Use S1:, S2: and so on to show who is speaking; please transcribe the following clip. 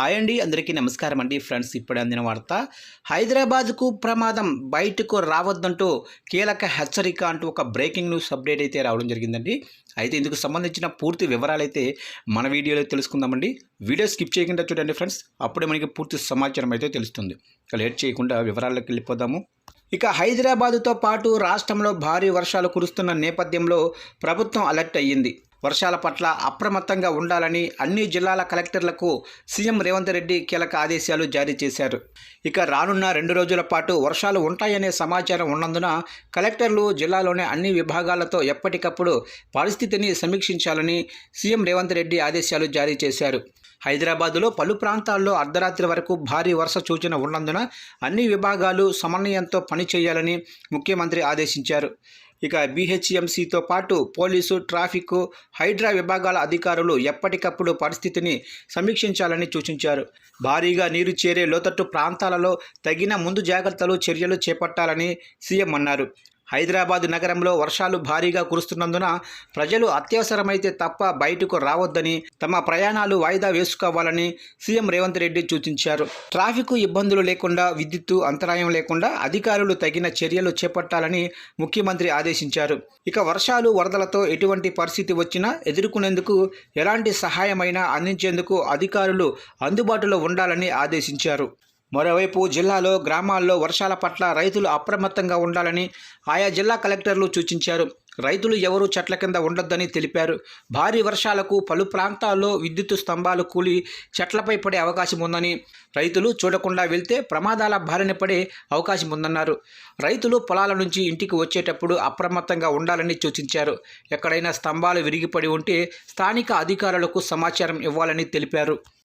S1: Hi అండి అందరికీ నమస్కారం అండి ఫ్రెండ్స్ ఇప్పుడు అందిన వార్త. హైదరాబాద్కు ప్రమాదం బయటకు రావద్దంటూ కీలక హెచ్చరిక అంటూ ఒక బ్రేకింగ్ న్యూస్ అప్డేట్ అయితే రావడం జరిగిందండి. అయితే ఇందుకు సంబంధించిన పూర్తి వివరాలు అయితే మన వీడియోలో తెలుసుకుందామండి. వీడియో స్కిప్ చేయకుండా చూడండి ఫ్రెండ్స్ అప్పుడే మనకి పూర్తి సమాచారం అయితే తెలుస్తుంది. లేట్ చేయకుండా వివరాల్లోకి వెళ్ళిపోదాము. ఇక హైదరాబాదుతో పాటు రాష్ట్రంలో భారీ వర్షాలు కురుస్తున్న నేపథ్యంలో ప్రభుత్వం అలర్ట్ అయ్యింది. వర్షాల పట్ల అప్రమత్తంగా ఉండాలని అన్ని జిల్లాల కలెక్టర్లకు సీఎం రేవంత్ రెడ్డి కీలక ఆదేశాలు జారీ చేశారు. ఇక రానున్న రెండు రోజుల పాటు వర్షాలు ఉంటాయనే సమాచారం ఉన్నందున కలెక్టర్లు జిల్లాలోని అన్ని విభాగాలతో ఎప్పటికప్పుడు పరిస్థితిని సమీక్షించాలని సీఎం రేవంత్ రెడ్డి ఆదేశాలు జారీ చేశారు. హైదరాబాదులో పలు ప్రాంతాల్లో అర్ధరాత్రి వరకు భారీ వర్ష సూచన ఉన్నందున అన్ని విభాగాలు సమన్వయంతో పనిచేయాలని ముఖ్యమంత్రి ఆదేశించారు. ఇక బీహెచ్ఎంసీతో పాటు పోలీసు ట్రాఫిక్ హైడ్రా విభాగాల అధికారులు ఎప్పటికప్పుడు పరిస్థితిని సమీక్షించాలని సూచించారు. భారీగా నీరు చేరే లోతట్టు ప్రాంతాలలో తగిన ముందు జాగ్రత్తలు చర్యలు చేపట్టాలని సీఎం అన్నారు. హైదరాబాద్ నగరంలో వర్షాలు భారీగా కురుస్తున్నందున ప్రజలు అత్యవసరమైతే తప్ప బయటకు రావద్దని తమ ప్రయాణాలు వాయిదా వేసుకోవాలని సీఎం రేవంత్ రెడ్డి సూచించారు. ట్రాఫిక్ ఇబ్బందులు లేకుండా విద్యుత్తు అంతరాయం లేకుండా అధికారులు తగిన చర్యలు చేపట్టాలని ముఖ్యమంత్రి ఆదేశించారు. ఇక వర్షాలు వరదలతో ఎటువంటి పరిస్థితి వచ్చినా ఎదుర్కొనేందుకు ఎలాంటి సహాయమైనా అందించేందుకు అధికారులు అందుబాటులో ఉండాలని ఆదేశించారు. మరోవైపు జిల్లాలో గ్రామాల్లో వర్షాల పట్ల రైతులు అప్రమత్తంగా ఉండాలని ఆయా జిల్లా కలెక్టర్లు సూచించారు. రైతులు ఎవరూ చెట్ల కింద ఉండొద్దని తెలిపారు. భారీ వర్షాలకు పలు ప్రాంతాల్లో విద్యుత్ స్తంభాలు కూలి చెట్లపై పడే అవకాశం ఉందని రైతులు చూడకుండా వెళ్తే ప్రమాదాల బారిన పడే అవకాశం ఉందన్నారు. రైతులు పొలాల నుంచి ఇంటికి వచ్చేటప్పుడు అప్రమత్తంగా ఉండాలని సూచించారు. ఎక్కడైనా స్తంభాలు విరిగిపడి ఉంటే స్థానిక అధికారులకు సమాచారం ఇవ్వాలని తెలిపారు.